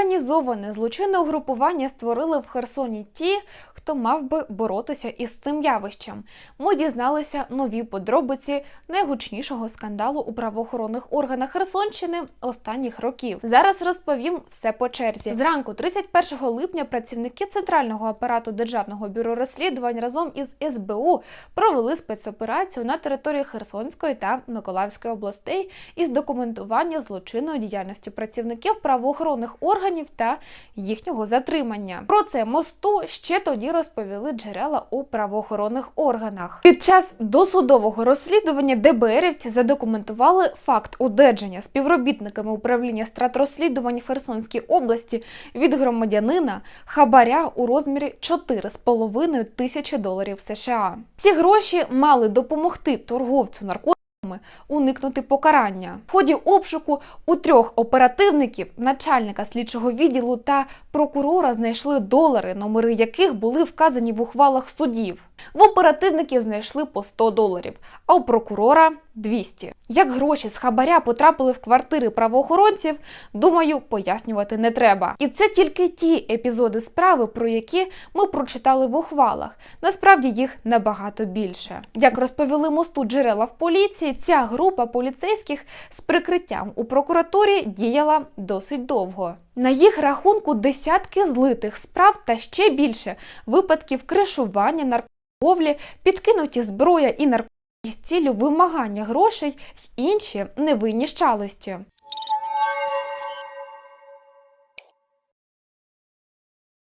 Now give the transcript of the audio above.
Організоване злочинне угрупування створили в Херсоні ті, хто мав би боротися із цим явищем. Ми дізналися нові подробиці найгучнішого скандалу у правоохоронних органах Херсонщини останніх років. Зараз розповім все по черзі. Зранку, 31 липня, працівники центрального апарату Державного бюро розслідувань разом із СБУ провели спецоперацію на території Херсонської та Миколаївської областей із документування злочинної діяльності працівників правоохоронних органів та їхнього затримання. Про це мосту ще тоді розповіли джерела у правоохоронних органах. Під час досудового розслідування ДБРівці задокументували факт одержання співробітниками управління стратрозслідувань в Херсонській області від громадянина хабаря у розмірі 4,5 тисячі доларів США. Ці гроші мали допомогти торговцю наркотиками уникнути покарання. В ході обшуку у трьох оперативників, начальника слідчого відділу та прокурора знайшли долари, номери яких були вказані в ухвалах судів. В оперативників знайшли по 100 доларів, а у прокурора 200. Як гроші з хабаря потрапили в квартири правоохоронців, думаю, пояснювати не треба. І це тільки ті епізоди справи, про які ми прочитали в ухвалах. Насправді їх набагато більше. Як розповіли мосту джерела в поліції, ця група поліцейських з прикриттям у прокуратурі діяла досить довго. На їх рахунку десятки злитих справ та ще більше випадків кришування наркоторговлі, підкинуті зброя і наркотики з ціллю вимагання грошей й інші невинні щалості.